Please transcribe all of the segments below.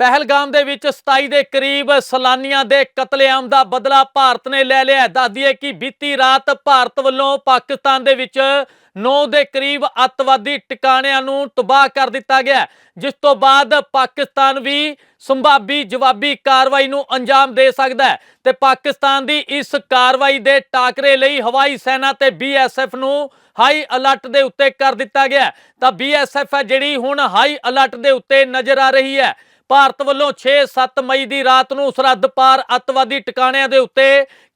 ਪਹਿਲਗਾਮ ਦੇ ਵਿੱਚ 27 ਦੇ ਕਰੀਬ ਸਲਾਨੀਆਂ ਦੇ ਕਤਲੇਆਮ ਦਾ ਬਦਲਾ ਭਾਰਤ ਨੇ ਲੈ ਲਿਆ ਦੱਸ ਦਈਏ ਕਿ ਬੀਤੀ ਰਾਤ ਭਾਰਤ ਵੱਲੋਂ ਪਾਕਿਸਤਾਨ ਦੇ ਵਿੱਚ 9 ਦੇ ਕਰੀਬ ਅੱਤਵਾਦੀ ਟਿਕਾਣਿਆਂ ਨੂੰ ਤਬਾਹ ਕਰ ਦਿੱਤਾ ਗਿਆ ਜਿਸ ਤੋਂ ਬਾਅਦ ਪਾਕਿਸਤਾਨ ਵੀ ਸੰਭਾਵੀ ਜਵਾਬੀ ਕਾਰਵਾਈ ਨੂੰ ਅੰਜਾਮ ਦੇ ਸਕਦਾ ਹੈ ਤੇ ਪਾਕਿਸਤਾਨ ਦੀ ਇਸ ਕਾਰਵਾਈ ਦੇ ਟਾਕਰੇ ਲਈ ਹਵਾਈ ਸੈਨਾ ਤੇ ਬੀਐਸਐਫ ਨੂੰ ਹਾਈ ਅਲਰਟ ਦੇ ਉੱਤੇ ਕਰ ਦਿੱਤਾ ਗਿਆ ਤਾਂ ਬੀਐਸਐਫ ਹੈ ਜਿਹੜੀ ਹੁਣ ਹਾਈ ਅਲਰਟ ਦੇ ਉੱਤੇ ਨਜ਼ਰ ਆ ਰਹੀ ਹੈ। ਭਾਰਤ ਵੱਲੋਂ 6-7 ਮਈ ਦੀ ਰਾਤ ਨੂੰ ਸਰਹੱਦ ਪਾਰ ਅੱਤਵਾਦੀ ਟਿਕਾਣਿਆਂ ਦੇ ਉੱਤੇ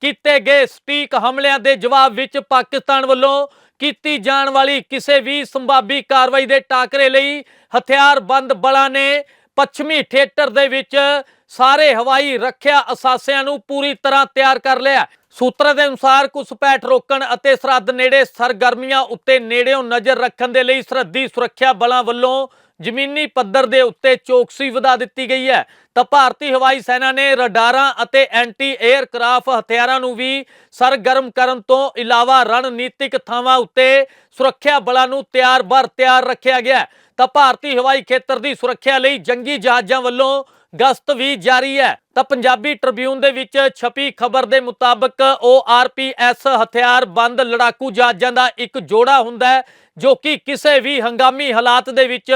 ਕੀਤੇ ਗਏ ਸਟੀਕ ਹਮਲਿਆਂ ਦੇ ਜਵਾਬ ਵਿੱਚ ਪਾਕਿਸਤਾਨ ਵੱਲੋਂ ਕੀਤੀ ਜਾਣ ਵਾਲੀ ਕਿਸੇ ਵੀ ਸੰਭਾਵੀ ਕਾਰਵਾਈ ਦੇ ਟਾਕਰੇ ਲਈ ਹਥਿਆਰਬੰਦ ਬਲਾਂ ਨੇ ਪੱਛਮੀ ਥੀਏਟਰ ਦੇ ਵਿੱਚ ਸਾਰੇ ਹਵਾਈ ਰੱਖਿਆ ਅਸਾਸਿਆਂ ਨੂੰ ਪੂਰੀ ਤਰ੍ਹਾਂ ਤਿਆਰ ਕਰ ਲਿਆ। ਸੂਤਰਾਂ ਦੇ ਅਨੁਸਾਰ ਘੁਸਪੈਠ ਰੋਕਣ ਅਤੇ ਸਰਹੱਦ ਨੇੜੇ ਸਰਗਰਮੀਆਂ ਉੱਤੇ ਨੇੜਿਓਂ ਨਜ਼ਰ ਰੱਖਣ ਦੇ ਲਈ ਸਰਹੱਦੀ ਸੁਰੱਖਿਆ ਬਲਾਂ ਵੱਲੋਂ ਜ਼ਮੀਨੀ ਪੱਧਰ ਦੇ ਉੱਤੇ ਚੌਕਸੀ ਵਧਾ ਦਿੱਤੀ ਗਈ ਹੈ। ਤਾਂ ਭਾਰਤੀ ਹਵਾਈ ਸੈਨਾ ਨੇ ਰਡਾਰਾਂ ਅਤੇ ਐਂਟੀ 에ਅਰਕ੍ਰਾਫਟ ਹਥਿਆਰਾਂ ਨੂੰ ਵੀ ਸਰਗਰਮ ਕਰਨ ਤੋਂ ਇਲਾਵਾ ਰਣਨੀਤਿਕ ਥਾਵਾਂ ਉੱਤੇ ਸੁਰੱਖਿਆ ਬਲਾਂ ਨੂੰ ਤਿਆਰ ਬਰ ਤਿਆਰ ਰੱਖਿਆ ਗਿਆ ਤਾਂ ਭਾਰਤੀ ਹਵਾਈ ਖੇਤਰ ਦੀ ਸੁਰੱਖਿਆ ਲਈ ਜੰਗੀ ਜਹਾਜ਼ਾਂ ਵੱਲੋਂ ਗਸ਼ਤ ਵੀ ਜਾਰੀ ਹੈ। ਤਾਂ ਪੰਜਾਬੀ ਟ੍ਰਿਬਿਊਨ ਦੇ ਵਿੱਚ ਛਪੀ ਖਬਰ ਦੇ ਮੁਤਾਬਕ ORPS ਹਥਿਆਰਬੰਦ ਲੜਾਕੂ ਜਹਾਜ਼ਾਂ ਦਾ ਇੱਕ ਜੋੜਾ ਹੁੰਦਾ ਹੈ, ਜੋ ਕਿ ਕਿਸੇ ਵੀ ਹੰਗਾਮੀ ਹਾਲਾਤ ਦੇ ਵਿੱਚ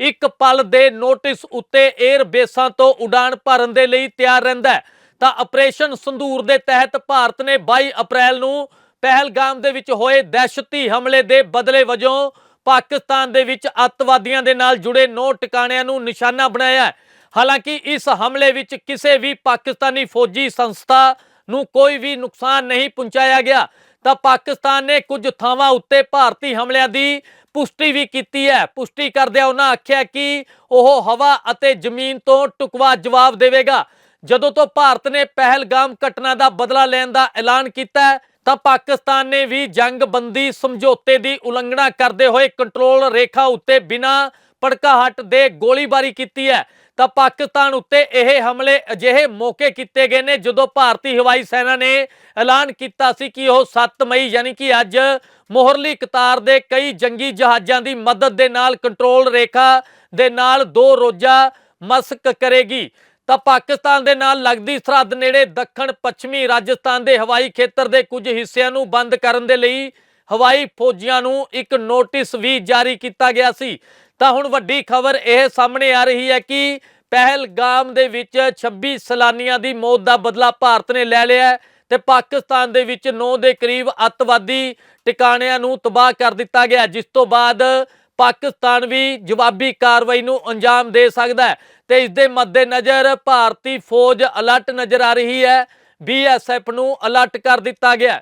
ਇੱਕ ਪਲ ਦੇ ਨੋਟਿਸ ਉੱਤੇ 에ਅਰ ਬੇਸਾਂ ਤੋਂ ਉਡਾਨ ਭਰਨ ਦੇ ਲਈ ਤਿਆਰ ਰਹਿੰਦਾ ਤਾਂ ਆਪਰੇਸ਼ਨ ਸੰਧੂਰ ਦੇ ਤਹਿਤ ਭਾਰਤ ਨੇ 22 ਅਪ੍ਰੈਲ ਨੂੰ ਪਹਿਲਗਾਮ ਦੇ ਵਿੱਚ ਹੋਏ ਦਹਿਸ਼ਤੀ ਹਮਲੇ ਦੇ ਬਦਲੇ ਵਜੋਂ ਪਾਕਿਸਤਾਨ ਦੇ ਵਿੱਚ ਅੱਤਵਾਦੀਆਂ ਦੇ ਨਾਲ ਜੁੜੇ ਨੌ ਟਿਕਾਣਿਆਂ ਨੂੰ ਨਿਸ਼ਾਨਾ ਬਣਾਇਆ ਹੈ। ਹਾਲਾਂਕਿ ਇਸ ਹਮਲੇ ਵਿੱਚ ਕਿਸੇ ਵੀ ਪਾਕਿਸਤਾਨੀ ਫੌਜੀ ਸੰਸਥਾ ਨੂੰ ਕੋਈ ਵੀ ਨੁਕਸਾਨ ਨਹੀਂ ਪਹੁੰਚਾਇਆ ਗਿਆ। ਤਾਂ ਪਾਕਿਸਤਾਨ ਨੇ ਕੁਝ ਥਾਵਾਂ ਉੱਤੇ ਭਾਰਤੀ ਹਮਲਿਆਂ ਦੀ ਪੁਸ਼ਟੀ ਵੀ ਕੀਤੀ ਹੈ। ਪੁਸ਼ਟੀ ਕਰਦਿਆਂ ਉਹਨਾਂ ਆਖਿਆ ਕਿ ਉਹ ਹਵਾ ਅਤੇ ਜ਼ਮੀਨ ਤੋਂ ਟੁਕਵਾ ਜਵਾਬ ਦੇਵੇਗਾ। ਜਦੋਂ ਤੋਂ ਭਾਰਤ ਨੇ ਪਹਿਲਗਾਮ ਘਟਨਾ ਦਾ ਬਦਲਾ ਲੈਣ ਦਾ ਐਲਾਨ ਕੀਤਾ ਤਾਂ ਪਾਕਿਸਤਾਨ ਨੇ ਵੀ ਜੰਗਬੰਦੀ ਸਮਝੌਤੇ ਦੀ ਉਲੰਘਣਾ ਕਰਦੇ ਹੋਏ ਕੰਟਰੋਲ ਰੇਖਾ ਉੱਤੇ ਬਿਨਾਂ ਪੜਕਾਹਟ ਦੇ ਗੋਲੀਬਾਰੀ ਕੀਤੀ ਹੈ। ਤਾਂ ਪਾਕਿਸਤਾਨ ਉੱਤੇ ਇਹ ਹਮਲੇ ਅਜਿਹੇ ਮੌਕੇ ਕੀਤੇ ਗਏ ਨੇ ਜਦੋਂ ਭਾਰਤੀ ਹਵਾਈ ਸੈਨਾ ਨੇ ਐਲਾਨ ਕੀਤਾ ਸੀ ਕਿ ਉਹ 7 ਮਈ ਯਾਨੀ ਕਿ ਅੱਜ ਮੋਹਰਲੀ ਕਤਾਰ ਦੇ ਕਈ ਜੰਗੀ ਜਹਾਜ਼ਾਂ ਦੀ ਮਦਦ ਦੇ ਨਾਲ ਕੰਟਰੋਲ ਰੇਖਾ ਦੇ ਨਾਲ ਦੋ ਰੋਜ਼ਾ ਮਸਕ ਕਰੇਗੀ। ਤਾਂ ਪਾਕਿਸਤਾਨ ਦੇ ਨਾਲ ਲੱਗਦੀ ਸਰਹੱਦ ਨੇੜੇ ਦੱਖਣ ਪੱਛਮੀ ਰਾਜਸਥਾਨ ਦੇ ਹਵਾਈ ਖੇਤਰ ਦੇ ਕੁਝ ਹਿੱਸਿਆਂ ਨੂੰ ਬੰਦ ਕਰਨ ਦੇ ਲਈ ਹਵਾਈ ਫੌਜੀਆਂ ਨੂੰ ਇੱਕ ਨੋਟਿਸ ਵੀ ਜਾਰੀ ਕੀਤਾ ਗਿਆ ਸੀ। ਤਾਂ ਹੁਣ ਵੱਡੀ ਖਬਰ ਇਹ ਸਾਹਮਣੇ ਆ ਰਹੀ ਹੈ ਕਿ ਪਹਿਲਗਾਮ ਦੇ ਵਿੱਚ 26 ਸਲਾਨੀਆਂ ਦੀ ਮੌਤ ਦਾ ਬਦਲਾ ਭਾਰਤ ਨੇ ਲੈ ਲਿਆ ਹੈ ਤੇ ਪਾਕਿਸਤਾਨ ਦੇ ਵਿੱਚ 9 ਦੇ ਕਰੀਬ ਅੱਤਵਾਦੀ ਟਿਕਾਣਿਆਂ ਨੂੰ ਤਬਾਹ ਕਰ ਦਿੱਤਾ ਗਿਆ ਜਿਸ ਤੋਂ ਬਾਅਦ ਪਾਕਿਸਤਾਨ ਵੀ ਜਵਾਬੀ ਕਾਰਵਾਈ ਨੂੰ ਅੰਜਾਮ ਦੇ ਸਕਦਾ ਹੈ ਤੇ ਇਸ ਦੇ ਮੱਦੇਨਜ਼ਰ ਭਾਰਤੀ ਫੌਜ ਅਲਰਟ ਨਜ਼ਰ ਆ ਰਹੀ ਹੈ ਬੀਐਸਐਫ ਨੂੰ ਅਲਰਟ ਕਰ ਦਿੱਤਾ ਗਿਆ